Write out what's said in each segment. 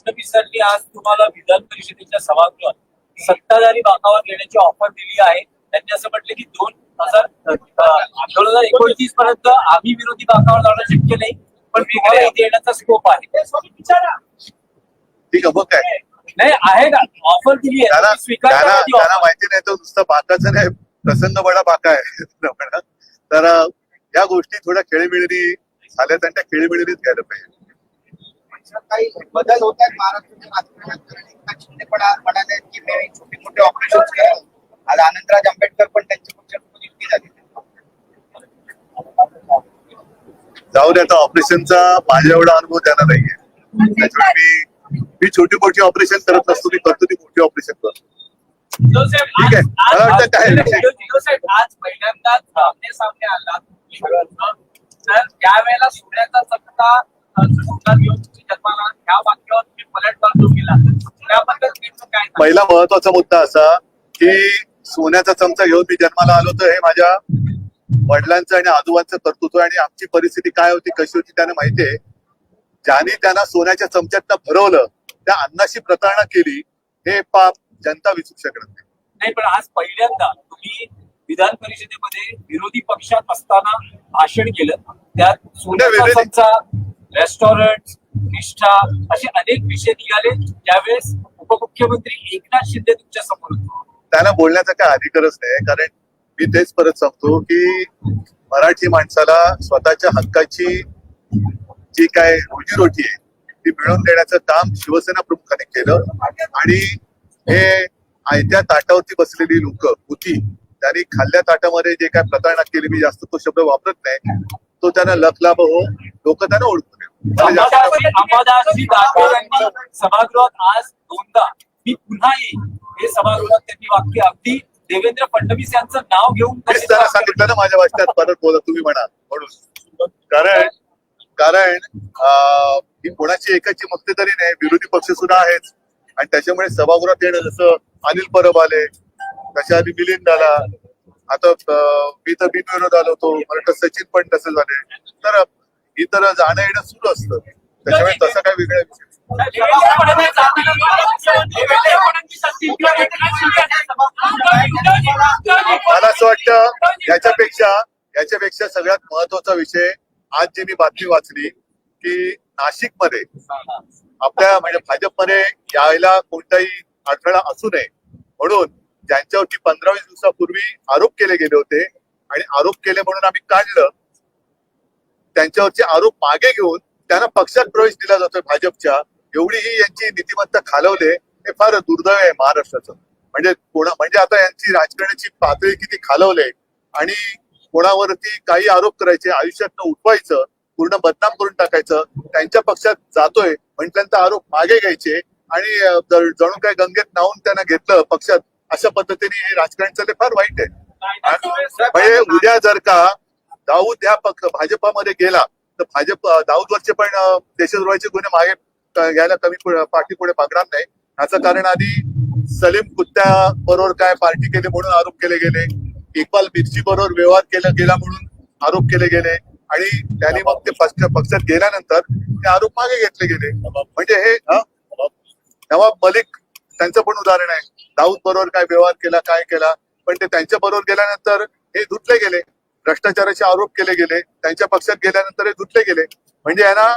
फडणवीसांनी आज तुम्हाला विधान परिषदेच्या सभागृहात सत्ताधारी बाकावर घेण्याची ऑफर दिली आहे. त्यांनी असं म्हटलं की दोन हजार दोन हजार एकोणतीस पर्यंत आम्ही विरोधी बाकावर जाणं शक्य नाही पण वेगळे देण्याचा स्कोप आहे. ठीक आहे मग काय? नाही आहे ना. ऑफर दिली आहे. त्याला स्वीकार त्याला करा ती त्याला offer. माहिती नाही तो नुसतं बाकाचं नाही प्रसन्न बडा बाका आहे. तर या गोष्टी थोड्या खेळीमिळी झाल्यात आणि त्या घ्यायला पाहिजे. काही बदल होत आहेत. महाराष्ट्राच्या राजकारणात कारण एकनाथ शिंदे पण आज म्हणाले की मी छोटे मोठे ऑपरेशन केलं आज आनंदराज आंबेडकर पण त्यांची पक्षात युक्ती झाली. जाऊ दे आता ऑपरेशनचा माझ्या एवढा अनुभव त्यांना नाहीये. त्याच्यामुळे मी मी छोटी मोठी ऑपरेशन करत नसतो मी करतो ती मोठी ऑपरेशन करतो. ठीक आहे. आज- मला वाटतं आज- काय आज- पहिल्यांदाच सामने आला. त्यावेळेला सोन्याचा चकता पहिला महत्त्वाचा मुद्दा असा की सोन्याचा चमचा घेऊन मी जन्माला आलो तर हे माझ्या वडिलांचं आणि आजोबांचं कर्तृत्व आणि आमची परिस्थिती काय होती कशी होती त्यांना माहिती आहे. ज्यांनी त्यांना सोन्याच्या चमच्यातनं भरवलं त्या अन्नाशी प्रतारणा केली हे पाप जनता विचू शकत नाही. नाही पण आज पहिल्यांदा तुम्ही विधान परिषदेमध्ये विरोधी पक्षात असताना भाषण केलं. त्यात सोन्याचा रेस्टॉरंट निष्ठा असे अनेक विषय निघाले. त्यावेळेस उपमुख्यमंत्री एकनाथ शिंदे तुमच्यासमोर त्यांना बोलण्याचा काय अधिकारच नाही कारण मी तेच परत सांगतो की मराठी माणसाला स्वतःच्या हक्काची जी काय रोजीरोटी आहे ती मिळवून देण्याचं काम शिवसेना प्रमुखाने केलं. आणि हे आयत्या ताटावरती बसलेली लोक होती त्यांनी खाल्ल्या ताटामध्ये जे काय प्रतारणा केली मी जास्त तो शब्द वापरत नाही. तो त्यांना लखलाभ हो लोक त्यांना ओळखू नये. मला जास्त- अंबादासजी अंबादासजी दानवे यांनी सभागृहात आज दोनदा. मी पुन्हा येईन. हे सभागृहात त्यांनी वाक्य अगदी देवेंद्र फडणवीस यांचं नाव घेऊन त्यांना सांगितलं ना माझ्या वाचण्यात परत बोला तुम्ही म्हणा म्हणून. कारण कारण ही कोणाची एकाची मक्तेदारी नाही विरोधी पक्ष सुद्धा आहेच आणि त्याच्यामुळे सभागृहात येणं जसं अनिल परब आले त्याच्या आधी मिलिंद आला आता मी तर बिनविरोध आलो होतो. मला वाटतं सचिन पण तसे झाले तर ही तर जाणं येणं सुरू असतं. त्याच्यामुळे तसं काय वेगळं. मला असं वाटतं याच्यापेक्षा याच्यापेक्षा सगळ्यात महत्त्वाचा विषय आज जी मी बातमी वाचली की नाशिकमध्ये आपल्या म्हणजे भाजपमध्ये यायला कोणताही अडथळा असू नये. म्हणून ज्यांच्यावरती पंधरा वीस दिवसापूर्वी आरोप केले गेले होते आणि आरोप केले म्हणून आम्ही काढलं त्यांच्यावरचे आरोप मागे घेऊन त्यांना पक्षात प्रवेश दिला जातोय भाजपच्या. एवढी ही यांची नीतिमत्ता खालवले हे फार दुर्दैव आहे महाराष्ट्राचं. म्हणजे कोणा म्हणजे आता यांची राजकारणाची पातळी किती खालवले आणि कोणावरती काही आरोप करायचे आयुष्यात उठवायचं पूर्ण बदनाम करून टाकायचं त्यांच्या पक्षात जातोय म्हटल्यानंतर आरोप मागे घ्यायचे आणि जणू काय गंगेत नाहून त्यांना घेतलं पक्षात. अशा पद्धतीने हे राजकारण चालले फार वाईट आहे. म्हणजे उद्या जर का दाऊद ह्या पक्ष भाजपामध्ये गेला तर भाजप दाऊदवरचे पण देशद्रोहाचे गुन्हे मागे घ्यायला कमी पाठी पुढे मागणार नाही. याचं कारण आधी सलीम कुत्त्या बरोबर काय पार्टी केली म्हणून आरोप केले गेले. इक्बाल मिर्ची बरोबर व्यवहार केला गेला म्हणून आरोप केले गेले. आणि त्यांनी मग ते पक्ष पक्षात गेल्यानंतर ते आरोप मागे घेतले गेले. म्हणजे हे हं? नवाब मलिक त्यांचं पण उदाहरण आहे. दाऊद बरोबर काय व्यवहार केला काय केला? पण ते त्यांच्या बरोबर गेल्यानंतर हे धुतले गेले. भ्रष्टाचाराचे आरोप केले गेले. त्यांच्या पक्षात गेल्यानंतर हे धुतले गेले. म्हणजे यांना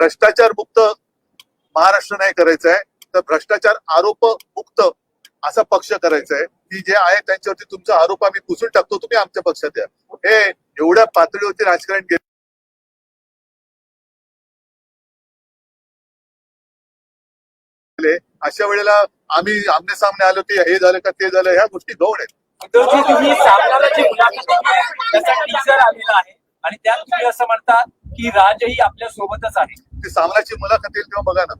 भ्रष्टाचार मुक्त महाराष्ट्र नाही करायचं आहे तर भ्रष्टाचार आरोप मुक्त असा पक्ष करायचा आहे की जे आहे त्यांच्यावरती तुमचा आरोप आम्ही पुसून टाकतो. तुम्ही आमच्या पक्षात या. हे एवढ्या पातळीवरती राजकारण केले अशा वेळेला आम्ही आमने सामने आलो की हे झालं का ते झालं ह्या गोष्टी गौण आहेत तुम्ही सामनाला जी मुलाखत दिली त्याचा टीजर आलेला आहे आणि त्यात तुम्ही असं म्हणता की राजही आपल्या सोबतच आहे ती सामनाची मुलाखत येईल तेव्हा बघा ना